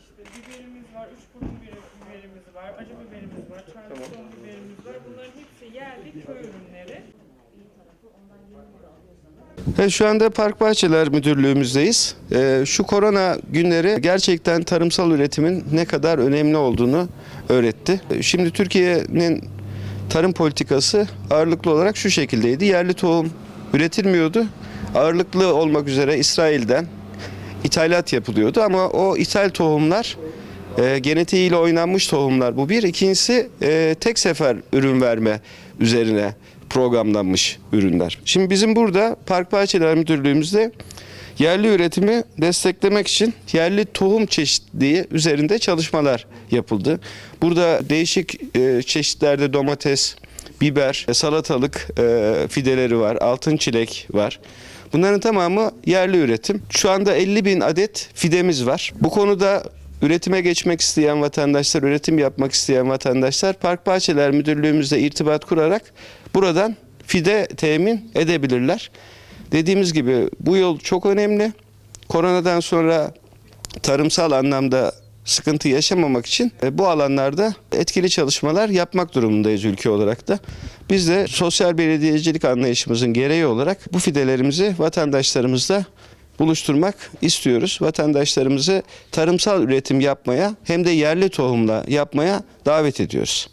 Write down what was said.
İşte biberimiz var, üç burun biber- biberimiz var, acı biberimiz var, çarpıson biberimiz var. Bunların hepsi yerli köy ürünleri. Evet, şu anda Park Bahçeler Müdürlüğümüzdeyiz. Ee, şu korona günleri gerçekten tarımsal üretimin ne kadar önemli olduğunu öğretti. Şimdi Türkiye'nin tarım politikası ağırlıklı olarak şu şekildeydi. Yerli tohum üretilmiyordu. Ağırlıklı olmak üzere İsrail'den ithalat yapılıyordu ama o ithal tohumlar e, genetiğiyle oynanmış tohumlar bu bir. İkincisi e, tek sefer ürün verme üzerine programlanmış ürünler. Şimdi bizim burada Park Bahçeler Müdürlüğümüzde yerli üretimi desteklemek için yerli tohum çeşitliliği üzerinde çalışmalar yapıldı. Burada değişik e, çeşitlerde domates, biber, e, salatalık e, fideleri var, altın çilek var. Bunların tamamı yerli üretim. Şu anda 50 bin adet fidemiz var. Bu konuda üretime geçmek isteyen vatandaşlar, üretim yapmak isteyen vatandaşlar Park Bahçeler Müdürlüğümüzle irtibat kurarak buradan fide temin edebilirler. Dediğimiz gibi bu yol çok önemli. Koronadan sonra tarımsal anlamda sıkıntı yaşamamak için e, bu alanlarda etkili çalışmalar yapmak durumundayız ülke olarak da. Biz de sosyal belediyecilik anlayışımızın gereği olarak bu fidelerimizi vatandaşlarımızla buluşturmak istiyoruz. Vatandaşlarımızı tarımsal üretim yapmaya hem de yerli tohumla yapmaya davet ediyoruz.